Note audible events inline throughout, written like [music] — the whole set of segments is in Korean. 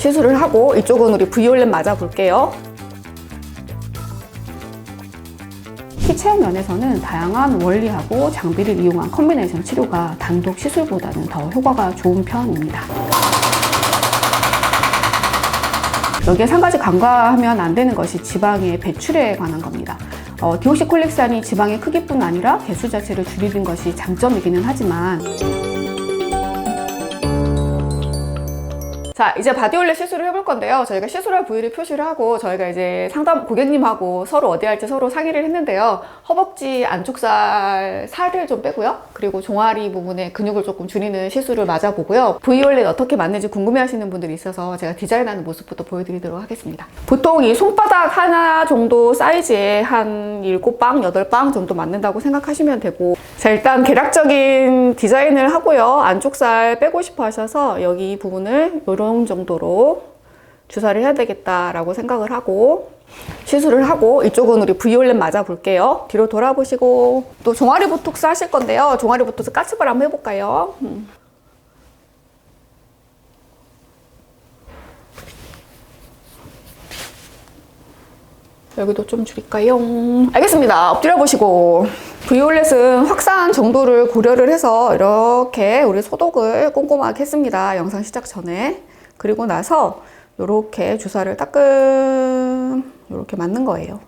시술을 하고 이쪽은 우리 V올렛 맞아 볼게요. 키 체형 면에서는 다양한 원리하고 장비를 이용한 컨비네이션 치료가 단독 시술보다는 더 효과가 좋은 편입니다. 여기에 한 가지 간과하면 안 되는 것이 지방의 배출에 관한 겁니다. 어, 디옥시콜릭산이 지방의 크기뿐 아니라 개수 자체를 줄이는 것이 장점이기는 하지만 자, 이제 바디올렛 시술을 해볼 건데요. 저희가 시술할 부위를 표시를 하고 저희가 이제 상담 고객님하고 서로 어디 할지 서로 상의를 했는데요. 허벅지 안쪽살 살을 좀 빼고요. 그리고 종아리 부분에 근육을 조금 줄이는 시술을 맞아보고요. V올렛 어떻게 맞는지 궁금해 하시는 분들이 있어서 제가 디자인하는 모습부터 보여드리도록 하겠습니다. 보통 이 손바닥 하나 정도 사이즈에 한 7방, 8방 정도 맞는다고 생각하시면 되고 자, 일단 계략적인 디자인을 하고요. 안쪽 살 빼고 싶어 하셔서 여기 이 부분을 이런 정도로 주사를 해야 되겠다라고 생각을 하고 시술을 하고 이쪽은 우리 V올렛 맞아 볼게요. 뒤로 돌아보시고 또 종아리 보톡스 하실 건데요. 종아리 보톡스 까치발 한번 해볼까요? 음. 여기도 좀 줄일까요? 알겠습니다. 엎드려 보시고 V올렛은 확산 정도를 고려를 해서 이렇게 우리 소독을 꼼꼼하게 했습니다. 영상 시작 전에. 그리고 나서 이렇게 주사를 따끔 이렇게 맞는 거예요.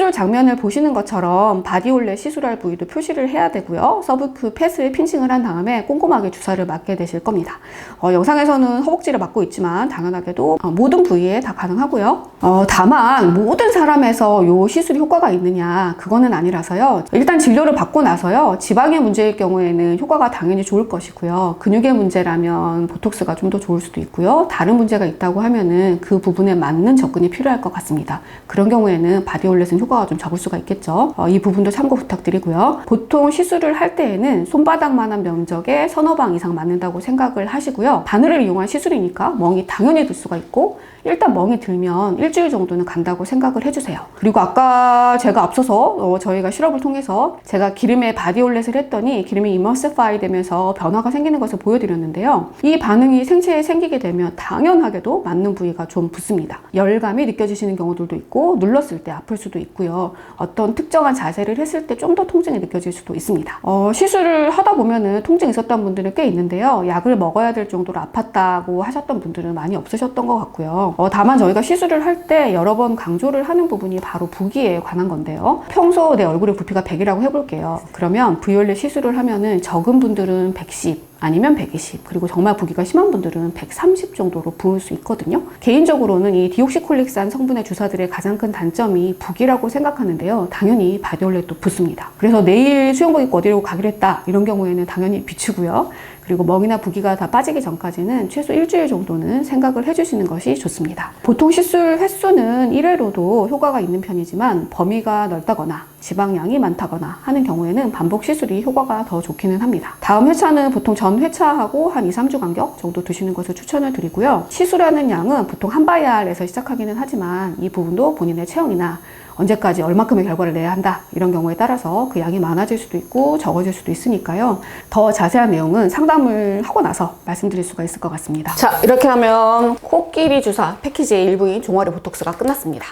시술 장면을 보시는 것처럼 바디올렛 시술할 부위도 표시를 해야 되고요. 서브큐 펫을 핀칭을 한 다음에 꼼꼼하게 주사를 맞게 되실 겁니다. 어, 영상에서는 허벅지를 맞고 있지만 당연하게도 어, 모든 부위에 다 가능하고요. 어, 다만 모든 사람에서 이 시술이 효과가 있느냐 그거는 아니라서요. 일단 진료를 받고 나서요. 지방의 문제일 경우에는 효과가 당연히 좋을 것이고요. 근육의 문제라면 보톡스가 좀 더 좋을 수도 있고요. 다른 문제가 있다고 하면은 그 부분에 맞는 접근이 필요할 것 같습니다. 그런 경우에는 바디올렛은 효과 가좀 적을 수가 있겠죠. 어, 이 부분도 참고 부탁드리고요. 보통 시술을 할 때에는 손바닥만한 면적에 서너 방 이상 맞는다고 생각을 하시고요. 바늘을 이용한 시술이니까 멍이 당연히 들 수가 있고 일단 멍이 들면 일주일 정도는 간다고 생각을 해주세요. 그리고 아까 제가 앞서서 어, 저희가 실험을 통해서 제가 기름에 바디올렛을 했더니 기름이 이머스파이 되면서 변화가 생기는 것을 보여드렸는데요. 이 반응이 생체에 생기게 되면 당연하게도 맞는 부위가 좀 붓습니다. 열감이 느껴지시는 경우들도 있고 눌렀을 때 아플 수도 있고 요. 어떤 특정한 자세를 했을 때 좀 더 통증이 느껴질 수도 있습니다. 어, 시술을 하다 보면은 통증 있었던 분들은 꽤 있는데요. 약을 먹어야 될 정도로 아팠다고 하셨던 분들은 많이 없으셨던 것 같고요. 어, 다만 저희가 시술을 할 때 여러 번 강조를 하는 부분이 바로 부기에 관한 건데요. 평소 내 얼굴의 부피가 100이라고 해볼게요. 그러면 V올렛 시술을 하면은 적은 분들은 110, 아니면 120 그리고 정말 부기가 심한 분들은 130 정도로 부을 수 있거든요. 개인적으로는 이 디옥시콜릭산 성분의 주사들의 가장 큰 단점이 부기라고 생각하는데요. 당연히 바디올렛도 붓습니다. 그래서 내일 수영복 입고 어디로 가기로 했다. 이런 경우에는 당연히 비추고요 그리고 멍이나 부기가 다 빠지기 전까지는 최소 일주일 정도는 생각을 해주시는 것이 좋습니다. 보통 시술 횟수는 1회로도 효과가 있는 편이지만 범위가 넓다거나 지방량이 많다거나 하는 경우에는 반복 시술이 효과가 더 좋기는 합니다. 다음 회차는 보통 전 회차하고 한 2, 3주 간격 정도 두시는 것을 추천을 드리고요. 시술하는 양은 보통 한 바이알에서 시작하기는 하지만 이 부분도 본인의 체형이나 언제까지 얼마큼의 결과를 내야 한다 이런 경우에 따라서 그 양이 많아질 수도 있고 적어질 수도 있으니까요. 더 자세한 내용은 상담을 하고 나서 말씀드릴 수가 있을 것 같습니다. 자 이렇게 하면 코끼리 주사 패키지의 일부인 종아리 보톡스가 끝났습니다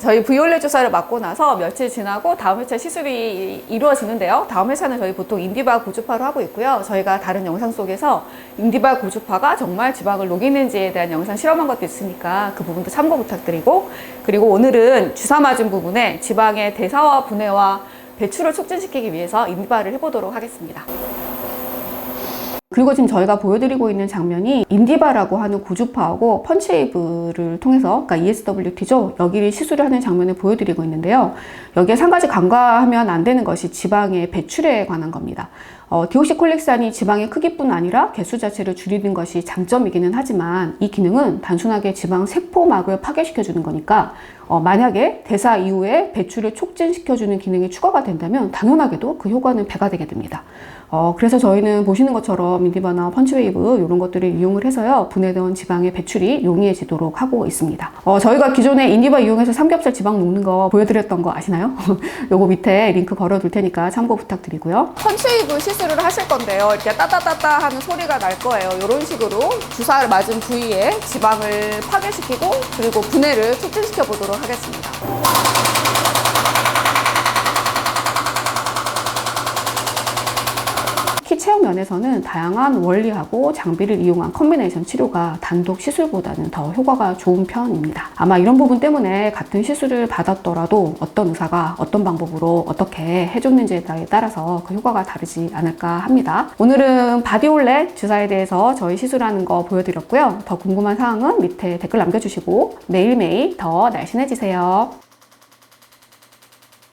저희 V올렛 주사를 맞고 나서 며칠 지나고 다음 회차 시술이 이루어지는데요. 다음 회차는 저희 보통 인디바 고주파로 하고 있고요. 저희가 다른 영상 속에서 인디바 고주파가 정말 지방을 녹이는지에 대한 영상 실험한 것도 있으니까 그 부분도 참고 부탁드리고 그리고 오늘은 주사 맞은 부분에 지방의 대사와 분해와 배출을 촉진시키기 위해서 인디바를 해보도록 하겠습니다. 그리고 지금 저희가 보여드리고 있는 장면이 인디바라고 하는 고주파하고 펀치웨이브를 통해서 그러니까 ESWT죠. 여기를 시술을 하는 장면을 보여드리고 있는데요. 여기에 한 가지 간과하면 안 되는 것이 지방의 배출에 관한 겁니다. 어, 디옥시콜릭산이 지방의 크기뿐 아니라 개수 자체를 줄이는 것이 장점이기는 하지만 이 기능은 단순하게 지방 세포막을 파괴시켜주는 거니까 어, 만약에 대사 이후에 배출을 촉진시켜주는 기능이 추가가 된다면 당연하게도 그 효과는 배가 되게 됩니다. 어, 그래서 저희는 보시는 것처럼 인디바나 펀치웨이브 이런 것들을 이용을 해서요 분해된 지방의 배출이 용이해지도록 하고 있습니다. 어, 저희가 기존에 인디바 이용해서 삼겹살 지방 녹는 거 보여드렸던 거 아시나요? [laughs] 요거 밑에 링크 걸어둘 테니까 참고 부탁드리고요. 펀치웨이브 시술 시술을 하실 건데요. 이렇게 따따따따 하는 소리가 날 거예요. 이런 식으로 주사를 맞은 부위에 지방을 파괴시키고 그리고 분해를 촉진시켜 보도록 하겠습니다. 키 체형 면에서는 다양한 원리하고 장비를 이용한 컨비네이션 치료가 단독 시술보다는 더 효과가 좋은 편입니다. 아마 이런 부분 때문에 같은 시술을 받았더라도 어떤 의사가 어떤 방법으로 어떻게 해줬는지에 따라서 그 효과가 다르지 않을까 합니다. 오늘은 바디올렛 주사에 대해서 저희 시술하는 거 보여드렸고요. 더 궁금한 사항은 밑에 댓글 남겨주시고 매일매일 더 날씬해지세요.